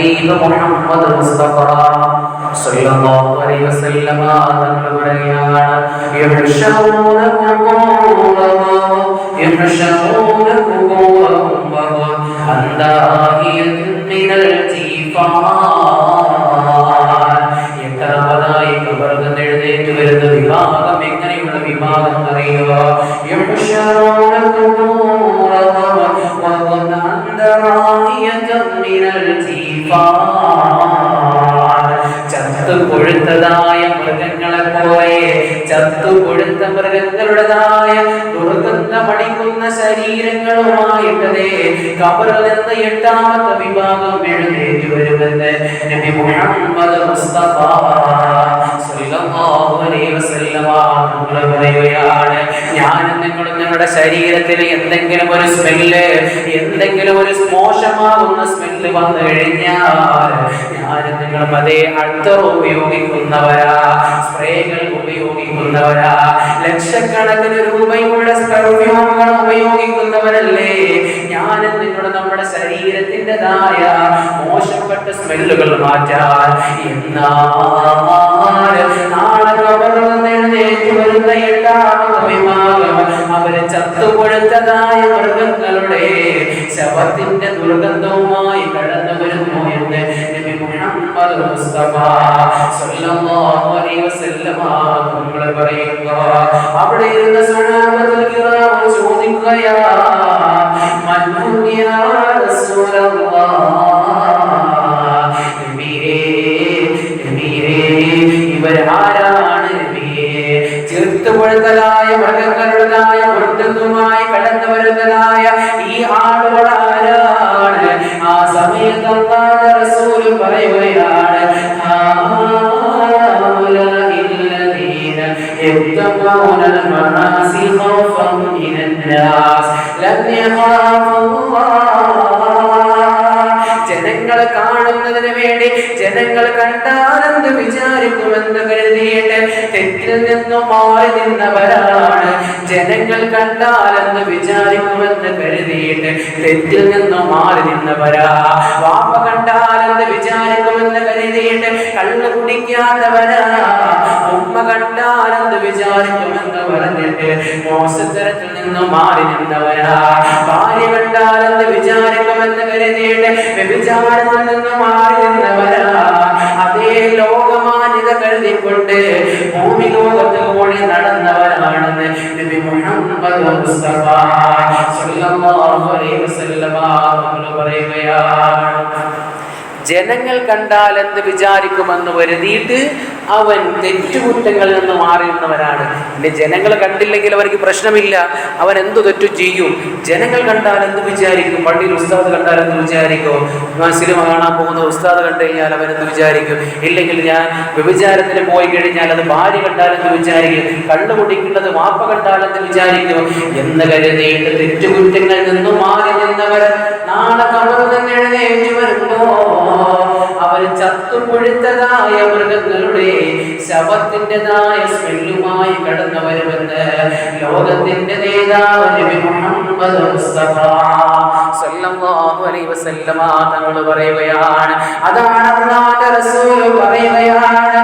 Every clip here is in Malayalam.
ഹബീബ് മുഹമ്മദ് മുസ്തഫ സല്ലല്ലാഹു അലൈഹി വസല്ലമ തങ്ങൾ പറയുകയാണ്. ഖുബൂറഹും യഹ്ശഊന ഖുബൂറഹും മിനൽ ജീഫാൻ എഴുന്നേറ്റ് വരുന്ന വിഭാഗം? എങ്ങനെയുള്ള വിഭാഗം അറിയുക? യഹ്ശഊന കൊഴുത്തതായ മൃഗങ്ങളെ പോലെ ചത്തു കൊഴുത്ത മൃഗങ്ങളുടേതായ ദുർഗന്ധമടിക്കുന്ന ശരീരങ്ങളുമായിട്ടതേ കബറിൽ നിന്ന് എട്ടാമത്തെ വിഭാഗം എഴുന്നേറ്റ് വരുമെന്ന് നബി മുഹമ്മദ് മുസ്തഫ സ്വല്ലല്ലാഹു അലൈഹി വസല്ലമ പറയുകയാണ്. ഞാനും നിങ്ങളും നിങ്ങളുടെ ശരീരത്തിൽ എന്തെങ്കിലും ഒരു സ്മെല്ല് എന്തെങ്കിലും ഒരു മോശമാകുന്ന സ്മെല്ല് വന്നു കഴിഞ്ഞാൽ ഞാനും നിങ്ങളും അതേ അൾത്തർ ഉപയോഗിക്കുന്നവരാ. സ്പ്രേകൾ ഉപയോഗിക്കുന്നവരാ. ലക്ഷക്കണക്കിന് രൂപയുടെ പെർഫ്യൂമുകൾ ഉപയോഗിക്കുന്നവരല്ലേ? ഞാനും നിങ്ങളുടെ നമ്മുടെ ശരീരത്തിന്റെതായ മോശപ്പെട്ട സ്മെല്ലുകൾ മാറ്റാൻ എന്നാൽ നാളെ എഴുന്നേറ്റ് വരുന്ന എട്ടാമത്തെ വിഭാഗം അവർ ചത്തുകൊഴുത്തതായ മൃഗങ്ങളുടെ ശവത്തിന്റെ ദുർഗന്ധവുമായി കടന്നു വരുന്നു മുസ്തഫ സല്ലല്ലാഹു അലൈഹി വസല്ലമ പറയുന്നു അവിടെ ഇരുന്ന ഇവരാരാണ് നബിയേ മൃഗങ്ങളുടേതായ കടന്നു വരുന്നതായ ഈ ആളുകൾ ആരാണ് ആ സമയത്ത് അല്ലാഹുവിന്റെ റസൂൽ പറയുകയാണ് ജനങ്ങൾ കാണുന്നതിന് വേണ്ടി ജനങ്ങൾ കണ്ടാലെന്ത് വിചാരിക്കുമെന്ന് കരുതിയിട്ട് തെറ്റിൽ നിന്നും മാറി നിന്നവരാണ്. ജനങ്ങൾ കണ്ടാലെന്ന് വിചാരിക്കുമെന്ന് കരുതിയിട്ട് തെറ്റിൽ നിന്നും മാറി നിന്നവരാ. വാപ്പ കണ്ടാലെന്ന് വിചാരിക്കുമെന്ന് കരുതിയിട്ട് കണ്ണു കുടിക്കാത്തവരാ. ഉമ്മ കണ്ടാലെന്ത് വിചാരിക്കുമെന്ന് പറഞ്ഞിട്ട് മോശത്തരത്തിൽ നിന്നും മാറി നിന്നവരാ. ഭാര്യ കണ്ടാലെന്ത് വിചാരിക്കുമെന്ന് കരുതിയിട്ട് വ്യഭിചാരത്തിൽ നിന്നും മാറി നിന്നവരാ. അതേ ലോകമാന്യത കരുതിക്കൊണ്ട് ഭൂമി ലോകത്ത് കൂടി നടന്നവരാണെന്ന് നബി മുഹമ്മദ് സല്ലല്ലാഹു അലൈഹി വസല്ലം പറയുകയാണ്. ജനങ്ങൾ കണ്ടാൽ എന്ത് വിചാരിക്കുമെന്ന് വരുതിയിട്ട് അവൻ തെറ്റുകുറ്റങ്ങളിൽ നിന്ന് മാറിയുന്നവനാണ്. പിന്നെ ജനങ്ങൾ കണ്ടില്ലെങ്കിൽ അവർക്ക് പ്രശ്നമില്ല. അവൻ എന്തു തെറ്റും ചെയ്യും? ജനങ്ങൾ കണ്ടാൽ എന്ത് വിചാരിക്കും? പള്ളിയിൽ ഉസ്താദ് കണ്ടാൽ എന്ത് വിചാരിക്കും? ഞാൻ സിനിമ കാണാൻ പോകുന്ന ഉസ്താദ് കണ്ടു കഴിഞ്ഞാൽ അവൻ എന്ത് വിചാരിക്കും? ഇല്ലെങ്കിൽ ഞാൻ വ്യഭിചാരത്തിന് പോയി കഴിഞ്ഞാൽ അത് ഭാര്യ കണ്ടാൽ എന്ത് വിചാരിക്കും? കണ്ണു കുടിക്കുന്നത് വാപ്പ കണ്ടാൽ എന്ത് വിചാരിക്കും? എന്ന് കരുതിയിട്ട് തെറ്റുകുറ്റങ്ങളിൽ നിന്നും മാറി നിന്നവർ നാളെ കബറിൽ നിന്ന് എഴുന്നേറ്റ് വരുമ്പോ അവർ ചത്തുപൊഴുത്തതായ മൃഗങ്ങളുടെ ശവത്തിന്റെതായ സ്മെല്ലുമായി കടന്നു വരുമെന്ന് ലോകത്തിന്റെ നേതാവ് സല്ലല്ലാഹു അലൈഹി തങ്ങൾ പറയുകയാണ്. അതാണ് റസൂൽ പറയുകയാണ്.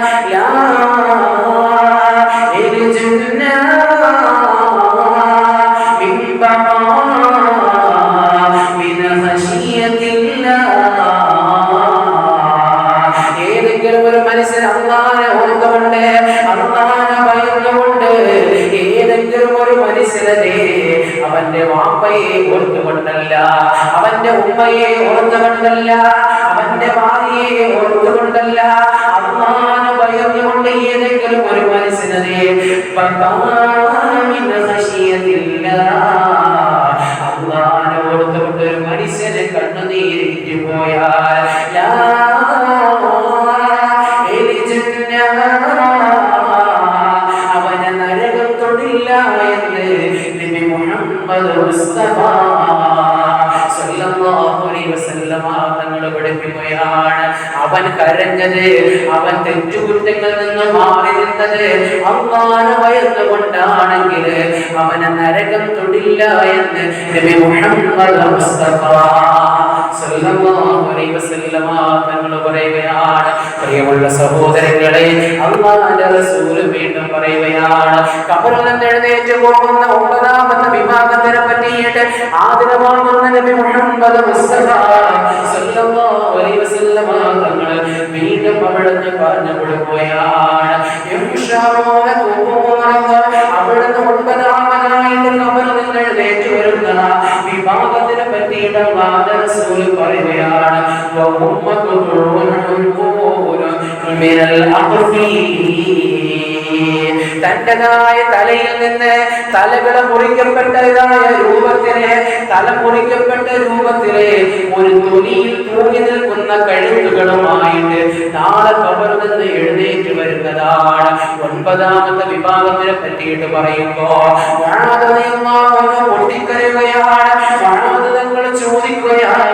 നബി മുഹമ്മദ് സല്ലല്ലാഹു അലൈഹി വസല്ലമ തങ്ങൾ പഠിപ്പിക്കുകയാണ് അവൻ കരഞ്ഞത് അവൻ തെറ്റുകുറ്റങ്ങളിൽ നിന്ന് മാറി നിന്നത് അള്ളാനെ ഭയന്നുകൊണ്ടാണെങ്കിൽ അവന് നരകം തൊടില്ല എന്ന് നബി മുഹമ്മദ് മുസ്തഫ. തങ്ങൾ പറയുകയാണ്. പ്രിയമുള്ള സഹോദരങ്ങളെ അള്ളാഹുവിന്റെ റസൂൽ വീണ്ടും പറയുകയാണ്. കബറിൽ നിന്ന് പോകുന്ന ഒമ്പതാമത്തെ വിഭാഗത്തിനെ പറ്റിയിട്ട് ആദരവാകുന്ന നബി മുഹമ്മദ് മുസ്തഫ അലൈഹി വസല്ലമ തങ്ങൾ വീണ്ടും അവിടുന്ന് പറഞ്ഞു കൊടുക്കുകയാണ് തന്റേതായ തലയിൽ നിന്ന് തലകളെ മുറിക്കപ്പെട്ടതായ രൂപത്തിലെ തല മുറിക്കപ്പെട്ട രൂപത്തിലെ ഒരു തുണിയിൽ തൂങ്ങി നിൽക്കുന്ന കഴുത്തുകളുമായിട്ട് നാളെ നിന്ന് എഴുന്നേറ്റ് വരുന്നതാണ്. ഒൻപതാമത്തെ വിഭാഗത്തിനെ പറ്റിയിട്ട് പറയുമ്പോ പൊട്ടിക്കരയുകയാണ് ചോദിക്കുകയാണ്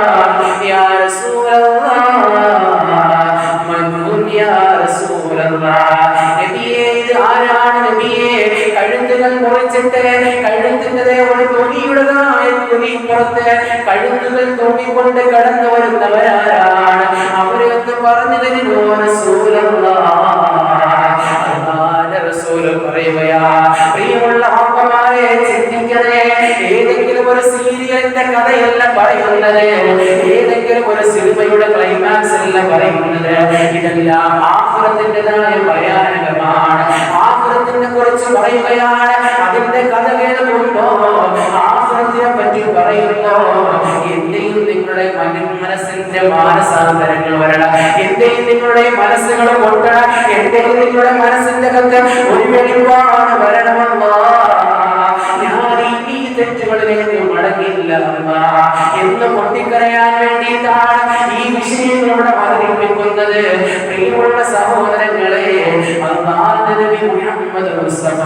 മുറിച്ചിട്ട് കഴുത്തിന്റെ ഒരു തുണിയുടേതായ തുണി പുറത്ത് കഴുത്തുകൾ തൂങ്ങിക്കൊണ്ട് കടന്നു വരുന്നവരാരാണ്? അവരെ ഒന്ന് പറഞ്ഞു തരുമോ റസൂലല്ലാഹ് റസൂൽ പറയുകയാ പ്രിയമുള്ള അമ്മമാരെ ചിന്തിക്കണേ ഏതെങ്കിലും ഒരു സീരിയലിന്റെ കഥയല്ല പറയുന്നത്. ഏതെങ്കിലും ഒരു സിനിമയുടെ ക്ലൈമാക്സ് അല്ല പറയുന്നത്. ഇതെല്ലാം ആഹ്ലത്തിന്റെതായ ഭയാനകമാണ് ആഹുറത്തിനെ കുറിച്ച് പറയുകയാണ്. അതിന്റെ കഥ കേൾക്കുമ്പോ ആഹുറത്തിനെ പറ്റി പറയുമ്പോ എന്റെയും നിങ്ങളുടെ മനസ്സിന്റെ മാനസാന്തരങ്ങൾ വരണം. എന്റെയും നിങ്ങളുടെ മനസ്സുകൾ പൊട്ടണം. എന്റെയും നിങ്ങളുടെ മനസ്സിന്റെ കത്ത് ഒരു വെളിപ്പാട് വരണമെന്നോ? ഞാൻ ഈ തെറ്റുകളിലേക്ക് മടങ്ങില്ല എന്ന് പൊട്ടിക്കരയാൻ വേണ്ടിയിട്ടാണ് ഈ വിഷയം ഇവിടെ അവതരിപ്പിക്കുന്നത്. പ്രിയമുള്ള സഹോദരങ്ങളെ അല്ലാഹുവിന്റെ നബി മുഹമ്മദ് മുസ്തഫ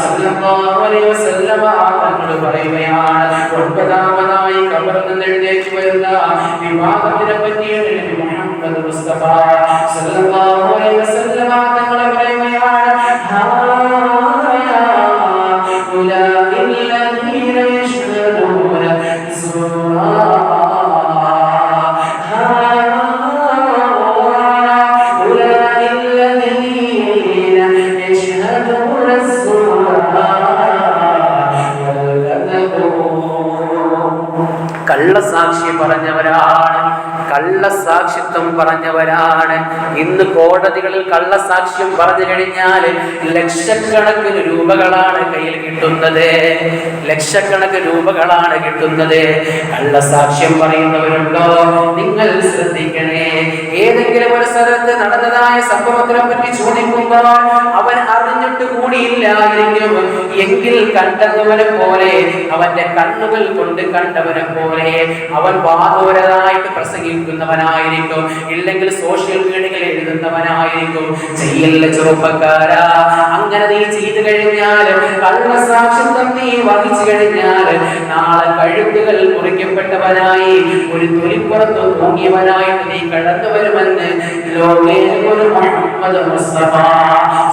സല്ലല്ലാഹു അലൈഹി വസല്ലമ തങ്ങൾ പറയുകയാണ് ഒൻപതാമതായി കബറിൽ നിന്ന് എഴുന്നേറ്റ് വരുന്ന വിവാഹത്തിനെ പറ്റിയാണ് മുസ്തഫ സല്ലല്ലാഹു അലൈഹി വസല്ലമ തങ്ങൾ പറയുകയാണ് കള്ളസാക്ഷിത്വം പറഞ്ഞവരാണ്. ഇന്ന് കോടതികളിൽ കള്ളസാക്ഷ്യം പറഞ്ഞു കഴിഞ്ഞാൽ ലക്ഷക്കണക്കിന് രൂപകളാണ് കയ്യിൽ കിട്ടുന്നത്. ലക്ഷക്കണക്കിന് രൂപകളാണ് കിട്ടുന്നത്. കള്ളസാക്ഷ്യം പറയുന്നവരുണ്ടോ? നിങ്ങൾ ശ്രദ്ധിക്കണേ. ഏതെങ്കിലും ഒരു സ്ഥലത്ത് നടന്നതായ സംഭവത്തിനെ പറ്റി ചോദിക്കുമ്പോൾ അവൻ അറിഞ്ഞിട്ട് കൂടിയില്ലായിരിക്കും എങ്കിൽ കണ്ടവനെ പോലെ അവന്റെ കണ്ണുകൾ കൊണ്ട് കണ്ടവനെ പോലെ അവൻ വാദോരതായിട്ട് പ്രസംഗിക്കുന്നവനായിരിക്കും. ഇല്ലെങ്കിൽ സോഷ്യൽ മീഡിയയിൽ എഴുതുന്നവനായിരിക്കും. ചെയ്യല്ല ചെറുപ്പക്കാരാ. അങ്ങനെ നീ ചെയ്തു കഴിഞ്ഞാൽ കള്ളസാക്ഷിത്വം നീ വഹിച്ചു കഴിഞ്ഞാൽ നാളെ കഴുത്തുകൾ മുറിക്കപ്പെട്ടവനായി ഒരു തൊലിപ്പുറത്ത് തൂങ്ങിയവനായിട്ട് നീ കടന്നു വരുമെന്ന് ലോകേ ഒരു മുഹമ്മദ്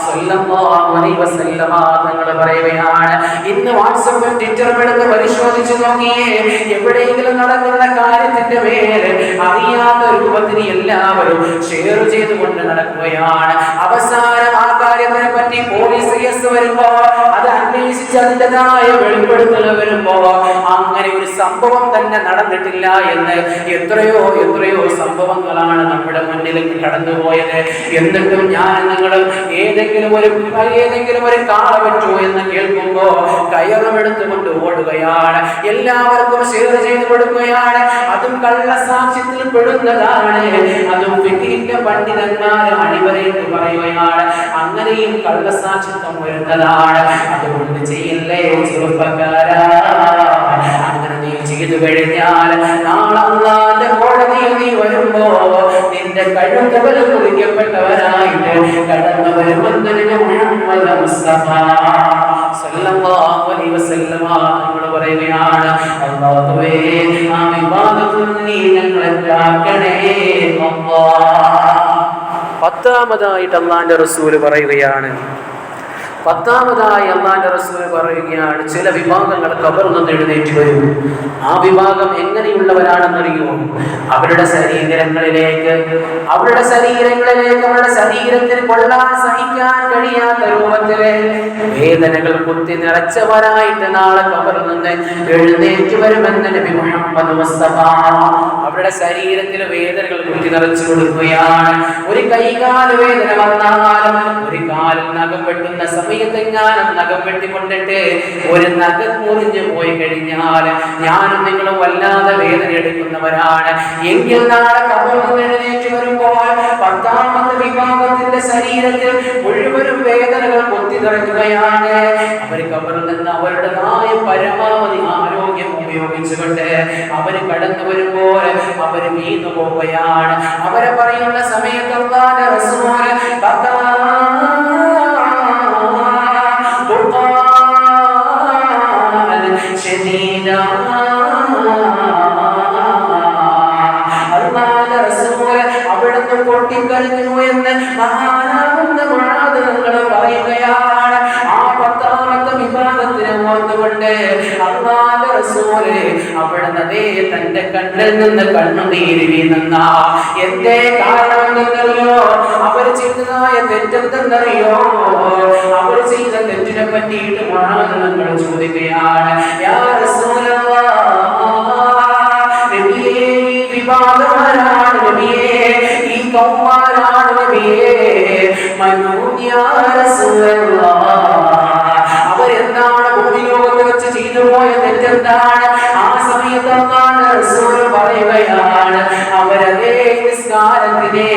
സല്ലല്ലാഹു അലൈഹി വസല്ലമ ഇന്ന് വാട്സപ്പും ട്വിറ്ററും എടുത്ത് പരിശോധിച്ചു നോക്കിയേ എവിടെയെങ്കിലും നടക്കുന്ന കാര്യത്തിന്റെ മേലെ അറിയാത്ത രൂപത്തിന് എല്ലാവരും ഷെയർ ചെയ്തുകൊണ്ട് നടക്കുകയാണ്. അവസാനം ആ കാര്യത്തിനെ പറ്റി പോലീസ് കേസ് വരുമ്പോ അത് അന്വേഷിച്ച് അതിന്റെതായ വെളിപ്പെടുത്തൽ വരുമ്പോ അങ്ങനെ ഒരു സംഭവം തന്നെ നടന്നിട്ടില്ല എന്ന് എത്രയോ എത്രയോ സംഭവങ്ങളാണ് നമ്മുടെ മുന്നിൽ കടന്നുപോയത്. എന്നിട്ടും ഞാൻ നിങ്ങളും ഏതെങ്കിലും ഒരു ഏതെങ്കിലും ഒരു കാള പറ്റുമോ എന്ന് കേൾക്കുമ്പോ കയറും എടുത്തുകൊണ്ട് ഓടുകയാണ്. എല്ലാവർക്കും ഷെയർ ചെയ്ത് കൊടുക്കുകയാണ്. അതും കള്ളസാക്ഷ്യത്തിൽ പെടുന്നതാണ് അതും ഫിഖിന്റെ പണ്ഡിതന്മാർ അണിവരയിട്ട് പറയുകയാണ്. അങ്ങനെയും കള്ളസാക്ഷിത്വം വരുന്നതാണ്. അതുകൊണ്ട് ചെയ്യില്ലേ ചെറുപ്പക്കാരാ. അങ്ങനെ നീ ചെയ്തു കഴിഞ്ഞാൽ നാളെ കോടതിയിൽ നീ വരുമ്പോ നിന്റെ കഴുത്തുകൾ കുറിക്കപ്പെട്ടവരായിട്ട് കടന്നു വരുമെന്ന് നബി മുഹമ്മദ് മുസ്തഫ. പത്താമതായിട്ട് അള്ളാന്റെ റസൂൽ പറയുകയാണ് പത്താമതായി അള്ളാന്റെ റസൂൽ പറയുകയാണ് ചില വിഭാഗങ്ങൾ കബറിൽ നിന്ന് എഴുന്നേറ്റ് വരും. ആ വിഭാഗം എങ്ങനെയുള്ളവരാണെന്നറിയോ അവരുടെ ശരീരങ്ങളിലേക്ക് അവരുടെ ശരീരങ്ങളിലേക്ക് അവരുടെ ശരീരത്തിൽ കൊള്ളാൻ സഹിക്കാൻ കഴിയാത്ത രൂപത്തിലെ വേദനകൾ കുത്തി നിറച്ചവരായിട്ട് നാളെ കബറിൽ നിന്ന് എഴുന്നേറ്റ് വരുമെന്ന് നബി മുഹമ്മദ് അവരുടെ ശരീരത്തിൽ വേദനകൾ കുത്തി നിറച്ചു കൊടുക്കുകയാണ്. ഒരു കൈകാൽ വേദന വന്നാലും ഒരു കാലിൽ നഖം വെട്ടുന്ന സമയത്ത് ഞാനും നഖം വെട്ടിക്കൊണ്ടിട്ട് ഒരു നഖം മുറിഞ്ഞു പോയി കഴിഞ്ഞാൽ ഞാനും നിങ്ങളും വല്ലാതെ വേദന എടുക്കുന്നവരാണ്. എങ്കിൽ നാളെ കബറിൽ എഴുന്നേറ്റ് വരുമ്പോൾ പത്താമത്തെ വിഭാഗത്തിന്റെ ശരീരത്തിൽ മുഴുവനും വേദനകൾ കൊത്തി തുറക്കുകയാണ് അവർ കബറിൽ നിന്ന് അവരുടേതായ പരമാവധി ആരോഗ്യം ഉപയോഗിച്ചുകൊണ്ട് അവർ കടന്നു വരുമ്പോൾ അവർ വീണു പോവുകയാണ് അവരെ പറയുന്ന സമയത്ത് കണ്ണിൽ നിന്ന് കണ്ണുനീര് വീഴുന്ന എന്തേ കാരണമെന്തെന്നറിയോ അവർ ചെയ്തതായ തെറ്റെന്തെന്നറിയോ? അവർ ചെയ്ത തെറ്റിനെ പറ്റിയിട്ട് ചോദിക്കുകയാണ്. മന്നൂൻ യാ റസൂലല്ലാഹ്. അവരെന്താണ് ഭൂമി ലോകത്ത് വെച്ച് ചെയ്തു പോയ തെറ്റെന്താണ്? ആ സമയത്ത് റസൂൽ പറയുകയാണ് അവരതേ നിസ്കാരത്തിനെ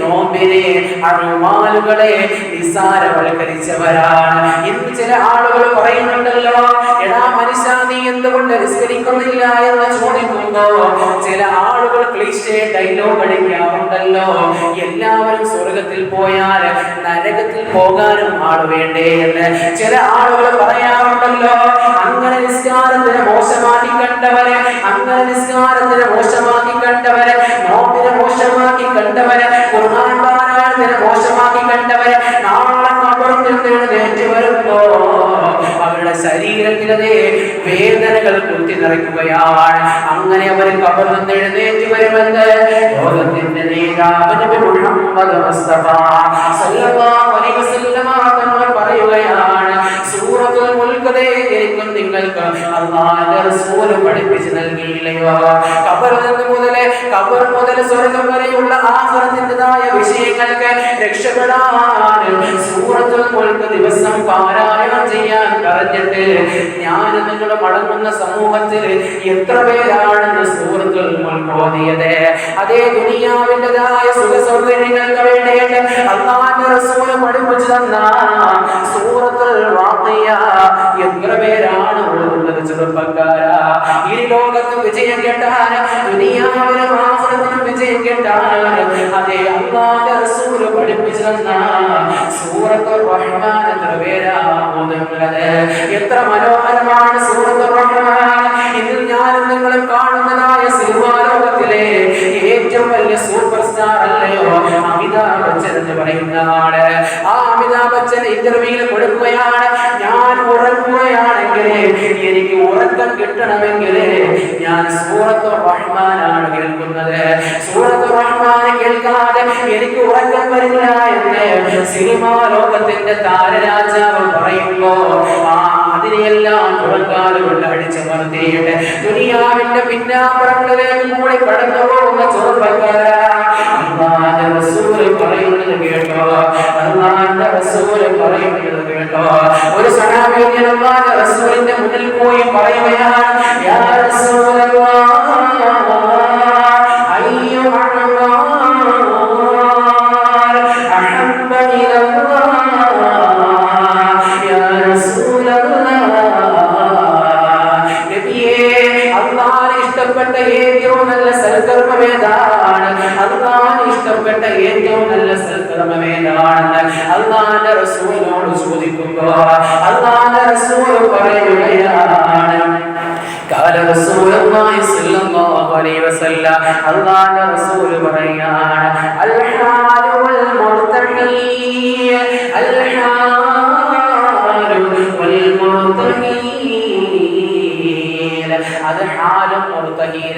നോമ്പിനെ അഴുമാലുകളെ നിസ്സാരവൽക്കരിച്ചവരാണ്. ഇന്ന് ചില ആളുകൾ പറയുന്നുണ്ടല്ലോ എടാ മനുഷ്യ നീ എന്തുകൊണ്ട് നിസ്കരിക്കുന്നില്ല? എന്ന് ചോദിക്കുമ്പോ ചില ആളുകൾ ക്ലീശേ ഡയലോഗ് അടിക്കാറുണ്ടല്ലോ. എല്ലാവരും സ്വർഗത്തിൽ പോയാൽ നരകത്തിൽ പോകാനും ആൾ വേണ്ടേ എന്ന് ചില ആളുകൾ പറയാറുണ്ടല്ലോ. അങ്ങനെ നിസ്കാരത്തിന് മോശമാക്കി കണ്ടവരെ അങ്ങനെ നിസ്കാരത്തിനെ മോശമാക്കി കണ്ടവരെ നോമ്പിനെ മോശമാക്കി കണ്ടവരെ ഖുർആൻ മോശമാക്കി കണ്ടവരെ നാളെ നിന്ന് എഴുന്നേറ്റ് വരുമ്പോ അവരുടെ ശരീരത്തിലതേ വേദനകൾ കുത്തി നിറയ്ക്കുകയാണ്. അങ്ങനെ അവർ കബറിൽ നിന്ന് വരുമെന്ന് ലോകത്തിന്റെ നേതാവ് നബി മുഹമ്മദ് മുസ്തഫ സല്ലല്ലാഹു അലൈഹി വസല്ലമ നിങ്ങൾക്ക് അള്ളാഹുവിന്റെ റസൂൽ പഠിപ്പിച്ചു നൽകിയില്ലയോ? കബർ നിന്ന് മുതലേ മുതൽ സ്വർഗം വരെയുള്ള ആഹ്റത്തിന്റെതായ വിഷയങ്ങൾക്ക് രക്ഷപ്പെടാൻ സൂറത്തുൽ മുൽക്ക് ദിവസം പാരായണം ചെയ്യാൻ പറഞ്ഞിട്ട് ഞാൻ നിങ്ങൾ മടങ്ങുന്ന സമൂഹത്തിൽ എത്ര പേരാണെന്ന് സൂറത്തുൽ മുൽക്ക് ഓതിയത്? അതേ ദുനിയാവിന്റെതായ സുഖ സൗകര്യങ്ങൾക്ക് വേണ്ടിയിട്ട് അള്ളാഹുവിന്റെ റസൂൽ പഠിപ്പിച്ചു തന്ന സൂറത്തുൽ വാഖിയ എത്ര പേരാണ് ഉള്ളത് ചെറുപ്പക്കാരാ. ഈ ലോകത്ത് വിജയം കേട്ടാൽ ദുനിയാവിലും ആഖിറത്തിലും വിജയം കേട്ടാൽ അതേ അള്ളാഹുവിന്റെ റസൂൽ പഠിപ്പിച്ചു തന്ന. സൂറത്തുൽ റഹ്മാൻ എത്ര പേരാ എത്ര മനോഹരമാണ് സൂറത്തുൽ റഹ്മാൻ. ഇന്ന് ഞാനും നിങ്ങളും കാണുന്നതായ സിനിമാ ലോകത്തിലെ ഏറ്റവും വലിയ സൂപ്പർ സ്റ്റാർ അല്ലയോ? അമിതാഭ് ബച്ചൻ എന്ന് പറയുന്ന ആൾ. ആ അമിതാഭ് ബച്ചൻ ഇന്റർവ്യൂവിൽ കൊടുക്കുകയാണ് ഞാൻ ഉറങ്ങുകയാണെങ്കിൽ എനിക്ക് ഉറക്കം കിട്ടണമെങ്കിൽ ഞാൻ സൂറത്ത് റഹ്മാനാണ് കേൾക്കുന്നത്. സൂറത്തു റഹ്മാൻ കേൾക്കാതെ എനിക്ക് ഉറക്കം വരുന്നില്ല എന്ന് സിനിമാ ലോകത്തിന്റെ താരരാജാവ് പറയുമ്പോ ആ അതിനെയെല്ലാം പുറങ്കാലുകൊണ്ട് അടിച്ചമർത്തിയിട്ട് ദുനിയാവിന്റെ പിന്നാമ്പറങ്ങളിലേക്ക് കൂടി കടന്നു പോകുന്ന ചെറുപ്പക്കാരാ റസൂൽ പറയുന്നത് കേട്ടോ. അള്ളാന്റെ റസൂൽ പറയുന്നത് കേട്ടോ. ഒരു സഹാബിയൻ അള്ളാന്റെ റസൂലിന്റെ മുന്നിൽ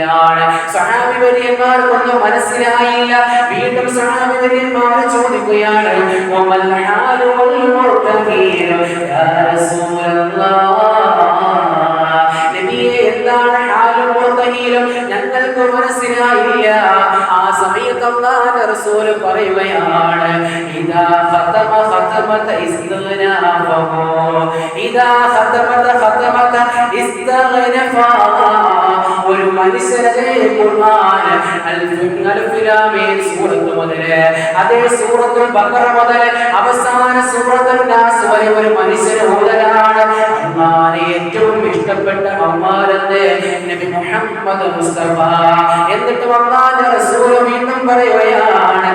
മുർത്തഹീലാണ് സഹാബി വര്യന്മാർക്കൊന്നും മനസ്സിലായില്ല. വീണ്ടും സഹാബി വര്യന്മാർ ചോദിക്കുകയാണ് എന്താണ് ഹാലും മുർത്തഹീലും ഞങ്ങൾക്ക് മനസ്സിലായില്ല. ആ സമയത്ത് അല്ലാഹുവിന്റെ റസൂൽ പറയുകയാണ് ഇദാ ഖതമ ഖതമത ഇസ്തിഗ്നാഫഹു. ഇദാ ഖതമത ഖതമത ഇസ്തിഗ്നഫ മനുഷ്യനെ ഖുർആൻ സൂറത്ത് മുതൽ അതേ സൂറത്തുൽ ബഖറ മുതൽ അവസാന സൂറത്തുൽ നാസ് വരെ ഒരു മനുഷ്യന് അള്ളാഹുവിനെ ഏറ്റവും ഇഷ്ടപ്പെട്ട നബി മുഹമ്മദ് മുസ്തഫ. എന്നിട്ട് അള്ളാഹുവിന്റെ റസൂൽ വീണ്ടും പറയുകയാണ്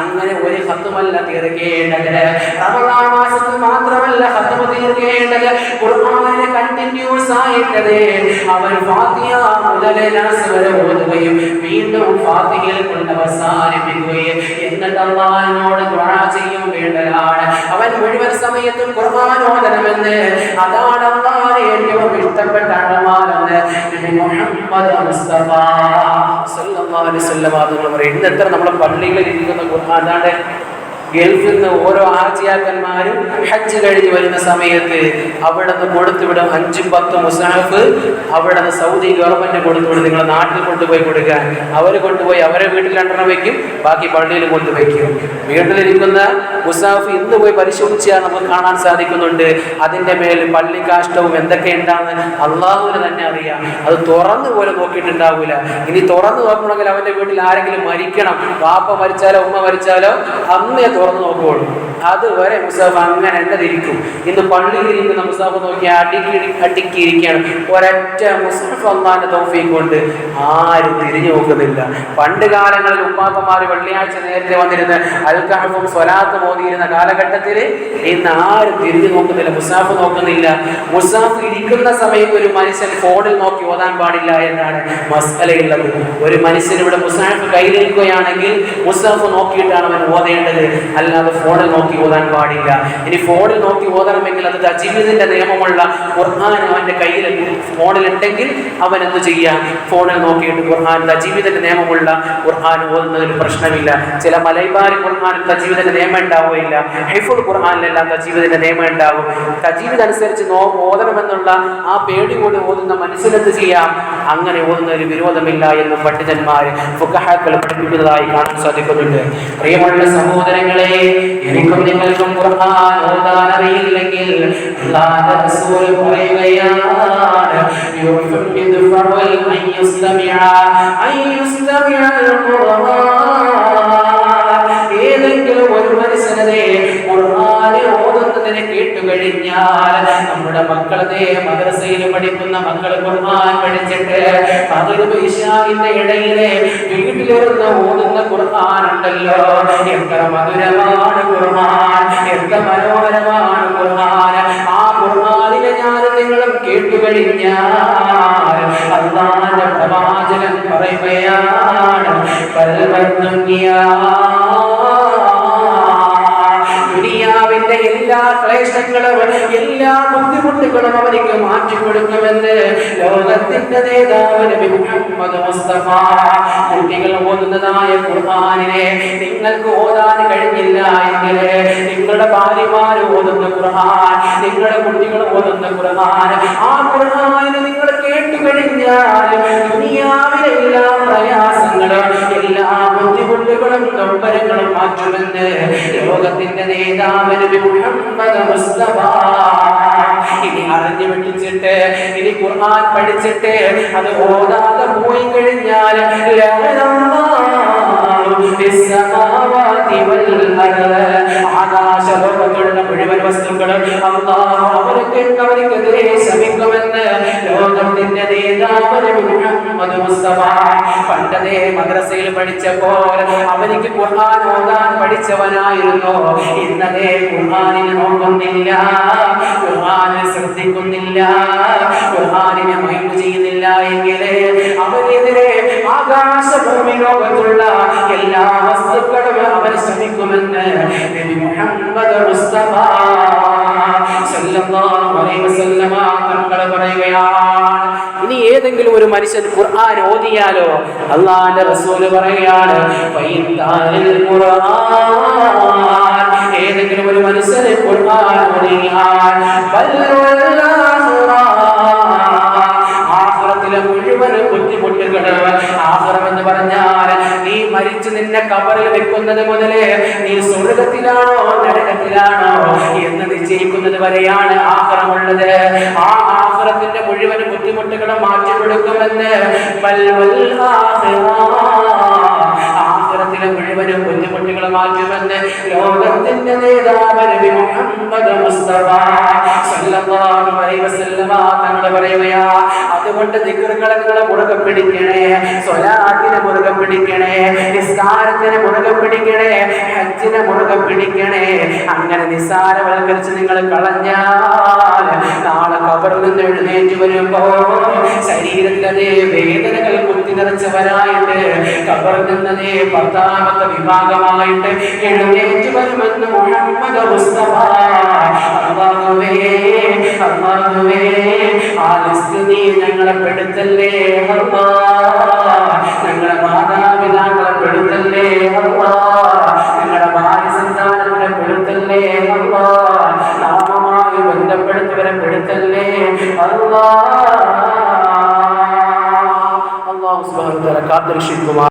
അങ്ങനെ ഒരു ഹത്തുമല്ല തീർക്കേണ്ടത്. റമദാൻ മാസത്തിൽ മാത്രമല്ല ഹത്തുമ തീർക്കേണ്ടത് ഖുർആനിനെ കണ്ടിന്യൂസ് ആയിട്ടത്. അവൻ ഫാത്തിഹ മുതൽ നാസ് വരെ ഓതുകയും വീണ്ടും ഫാത്തിഹയിൽ കൊണ്ട് അവസാനിപ്പിക്കുകയും എന്നിട്ട് അള്ളാഹിനോട് ദുആ ചെയ്യും വേണ്ടതാണ്. അവൻ മുഴുവൻ സമയത്തും ഖുർആൻ ഓതണമെന്ന്. അതാണ് അള്ളാഹിന് ഏറ്റവും ഇഷ്ടപ്പെട്ട അണമാലെന്ന് നബി മുഹമ്മദ് മുസ്തഫ സല്ലല്ലാഹു അലൈഹി വസല്ലം അതുങ്ങൾ പറയുന്നത് എത്ര നമ്മുടെ പള്ളികളിൽ ഇരിക്കുന്ന ഖുർആൻ അതാണ്ട് ഗൾഫിൽ നിന്ന് ഓരോ ആജിയാക്കന്മാരും ഹജ്ജ് കഴിഞ്ഞ് വരുന്ന സമയത്ത് അവിടെ നിന്ന് കൊടുത്തുവിടും അഞ്ചും പത്തും മുസാഫ് അവിടെ നിന്ന് സൗദി ഗവൺമെന്റ് കൊടുത്തുവിടും നിങ്ങളെ നാട്ടിൽ കൊണ്ടുപോയി കൊടുക്കാൻ. അവർ കൊണ്ടുപോയി അവരെ വീട്ടിൽ രണ്ടെണ്ണം വയ്ക്കും ബാക്കി പള്ളിയിൽ കൊണ്ടുവയ്ക്കും വീട്ടിലിരിക്കുന്ന മുസാഫ് ഇന്ന് പോയി പരിശോധിച്ചാൽ നമുക്ക് കാണാൻ സാധിക്കുന്നുണ്ട്. അതിന്റെ മേൽ പള്ളി കാഷ്ടവും എന്തൊക്കെ ഉണ്ടാകുന്ന അള്ളാഹുവിന് തന്നെ അറിയാം. അത് തുറന്നു പോലെ നോക്കിയിട്ടുണ്ടാവില്ല ഇനി തുറന്നു നോക്കണമെങ്കിൽ അവന്റെ വീട്ടിൽ ആരെങ്കിലും മരിക്കണം. വാപ്പ മരിച്ചാലോ ഉമ്മ മരിച്ചാലോ? അന്നേ തുറന്നു നോക്കുകയുള്ളൂ അതുവരെ മുസാഫ് അങ്ങനെ എന്നതിരിക്കും ഇന്ന് പള്ളിയിലിരിക്കുന്ന മുസാഫ് നോക്കി അടിക്കി അടിക്കിയിരിക്കുകയാണ് ഒരൊറ്റ മുസാഫ് അള്ളാന്റെ തോഫയും കൊണ്ട് ആരും തിരിഞ്ഞു നോക്കുന്നില്ല. പണ്ട് കാലങ്ങളിൽ ഉപ്പാപ്പമാർ വെള്ളിയാഴ്ച നേരത്തെ വന്നിരുന്ന അൽക്കാഹും സ്വലാത്ത് ഓതിയിരുന്ന കാലഘട്ടത്തിൽ ഇന്ന് ആരും തിരിഞ്ഞു നോക്കുന്നില്ല. മുസാഫ് നോക്കുന്നില്ല. മുസാഫ് ഇരിക്കുന്ന സമയത്ത് ഒരു മനുഷ്യൻ ഫോണിൽ നോക്കി ഓതാൻ പാടില്ല എന്നാണ് മസ്കലയുള്ളത് ഒരു മനുഷ്യൻ ഇവിടെ മുസാഫ് കയ്യിലേക്കുകയാണെങ്കിൽ മുസാഫ് നോക്കിയിട്ടാണ് അവൻ ഓതേണ്ടത്. അല്ലാതെ ഫോണിൽ നോക്കി ഓതാൻ പാടില്ല. ഇനി ഫോണിൽ നോക്കി ഓതണമെങ്കിൽ അത് അജീവിതിന്റെ നിയമമുള്ള ഖുർആൻ അവന്റെ കയ്യിൽ ഫോണിൽ ഉണ്ടെങ്കിൽ അവൻ എന്ത് ചെയ്യാം? ഫോണിൽ നോക്കിയിട്ട് ഖുർആൻ തജീവിതിന്റെ നിയമമുള്ള ഖുർആൻ ഓതുന്നതിൽ പ്രശ്നമില്ല. ചില മലൈബാരി ഖുർആാനിൽ തജീവിതന്റെ നിയമം ഉണ്ടാവുകയില്ല. ഹിഫുൽ ഖുർആാനിലെല്ലാം തജീവിതന്റെ നിയമം ഉണ്ടാവും തജീവിത അനുസരിച്ച് നോ ഓതണമെന്നുള്ള ആ പേടി കൊണ്ട് ഓതുന്ന മനസ്സിലെന്ത് ചെയ്യാം? അങ്ങനെ ഓതുന്നതിൽ വിരോധമില്ല എന്ന് പണ്ഡിതന്മാർ ഫുഖഹാക്കൾ പഠിപ്പിക്കുന്നതായി കാണാൻ സാധിക്കുന്നുണ്ട്. പ്രിയമുള്ള സഹോദരങ്ങളെ എനിക്കും നിങ്ങൾക്കും ഖുർആൻ ഓതാൻ അറിയില്ലെങ്കിൽ അല്ലാഹു റസൂൽ പറയുകയാണ് യുഫിദ് ഫറൽ അൻ യസ്തമിഅ അൻ യസ്തമിഅ ഖുർആൻ ഏതെങ്കിലും ഒരു മനുഷ്യനെ ഖുർആൻ ഓതുന്നതിനെ കേട്ടുകഴിഞ്ഞാൽ നമ്മുടെ മക്കളെ മദ്രസയിൽ പഠിക്കുന്ന മക്കൾ ഖുർആൻ പഠിച്ചിട്ട് മകരും പൈശാവിന്റെ ഇടയിലെ വീട്ടിലിരുന്ന് ഓടുന്ന ഖുർആൻ ഉണ്ടല്ലോ. എത്ര മധുരമാണ് ഖുർആൻ? എത്ര മനോഹരമാണ് ഖുർആൻ? ആ ഖുർആനിനെ ഞാൻ നിങ്ങളും കേട്ടുകഴിഞ്ഞാൽ അള്ളാന്റെ പ്രവാചകൻ പറയുകയാണ് ദുനിയാവിന്റെ എല്ലാ ക്ലേശങ്ങളും എല്ലാ ബുദ്ധിമുട്ടുകളും അവർക്ക് മാറ്റിക്കൊടുക്കുമെന്ന് ലോകത്തിന്റെ നേതാവിന് കുട്ടികൾ ഓതുന്നതായ ഖുർആനിനെ നിങ്ങൾക്ക് ഓതാൻ കഴിഞ്ഞില്ല എങ്കിൽ നിങ്ങളുടെ ഭാര്യമാർ ഓതുന്ന ഖുർആൻ നിങ്ങളുടെ കുട്ടികൾ ഓതുന്ന ഖുർആൻ ആ ഖുർആനിനെ നിങ്ങൾ കേട്ടു കഴിഞ്ഞാൽ ദുനിയാവിലെ എല്ലാ പ്രയാസങ്ങളും എല്ലാ ബുദ്ധിമുട്ടുകളും നൊമ്പരങ്ങളും മാറ്റുമെന്ന് ലോകത്തിന്റെ നേതാവിന് ഇനി അറിഞ്ഞു വെട്ടിച്ചിട്ട് ഇനി ഖുർആൻ പഠിച്ചിട്ട് അത് ഓടാതെ പോയി കഴിഞ്ഞാൽ ആകാശലോകത്തുള്ള മുഴുവൻ വസ്തുക്കളും അവർക്ക് അവർക്കെതിരെ ലോകത്തിന്റെ നേതാവ് മുഹമ്മദ് മുസ്തഫ. പണ്ടതേ മദ്രസയിൽ പഠിച്ചപ്പോൾ അവനിക്ക് ഖുർആൻ ഓതാൻ പഠിച്ചവനായിരുന്നു. ഇന്നതേ ഖുർആനിനെ നോക്കുന്നില്ല. ഖുർആനെ ശ്രദ്ധിക്കുന്നില്ല. ഖുർആനിനെ മൈൻഡ് ചെയ്യുന്നില്ല എങ്കിൽ അവനെതിരെ ആകാശഭൂമി ലോകത്തുള്ള എല്ലാ വസ്തുക്കളും അവൻ ശ്രമിക്കുമെന്ന് മുഹമ്മദ് മുസ്തഫ അലൈഹി വസല്ലമ തങ്ങൾ പറയുകയാണ് ഇനി ഏതെങ്കിലും ഒരു മനുഷ്യൻ ഖുർആൻ ഓതിയാലോ അള്ളാന്റെ റസൂൽ പറയുകയാണ്. ഏതെങ്കിലും ഒരു മനുഷ്യൻ ഖുർആൻ ഓതിയാൽ ബുദ്ധിമുട്ടുകൾ ആഖിറം എന്ന് പറഞ്ഞാൽ നീ മരിച്ചു നിന്നെ കബറിൽ വെക്കുന്നത് മുതലേ നീ സ്വർഗത്തിലാണോ നരകത്തിലാണോ എന്ന് നിശ്ചയിക്കുന്നത് വരെയാണ് ആഹാരമുള്ളത്. ആ ആഹാരത്തിന്റെ മുഴുവൻ ബുദ്ധിമുട്ടുകളും മാറ്റി ആഖിറത്തിലെ മുഴുവനും ബുദ്ധിമുട്ടുകൾ മാറ്റുമെന്ന് ലോകത്തിന്റെ നേതാവ് മുഹമ്മദ് മുസ്തഫ സല്ലല്ലാഹു അലൈഹി തങ്ങൾ പറയുകയാ അതുകൊണ്ട് ദിക്റുകളെ മുറുകെ പിടിക്കണേ സ്വലാത്തിനെ മുറുകെ പിടിക്കണേ നിസ്കാരത്തിനെ മുറുകെ പിടിക്കണേ ഹജ്ജിനെ മുറുകെ പിടിക്കണേ അങ്ങനെ നിസ്സാരവൽക്കരിച്ച് നിങ്ങൾ കളഞ്ഞാൽ നാളെ കബറിൽ നിന്ന് എഴുന്നേറ്റ് വരുമ്പോ ശരീരത്തിലെ അതേ കബറിൽ നിന്നതേ പത്താമത്തെ വിഭാഗമായിട്ട് എഴുന്നേറ്റ് വരുമെന്ന് മുഹമ്മദ് മുസ്തഫ അല്ലാഹുവേ അല്ലാഹുവേ ആ നീ ഞങ്ങളെ പെടുത്തല്ലേ ഞങ്ങളെ മാതാപിതാക്കളെ പെടുത്തല്ലേ ഞങ്ങളുടെ ഭാര്യ സന്താനങ്ങളെ പെടുത്തല്ലേ നാമമായി ബന്ധപ്പെടുത്തവരെ പെടുത്തല്ലേ അല്ലാ അള്ളാഹു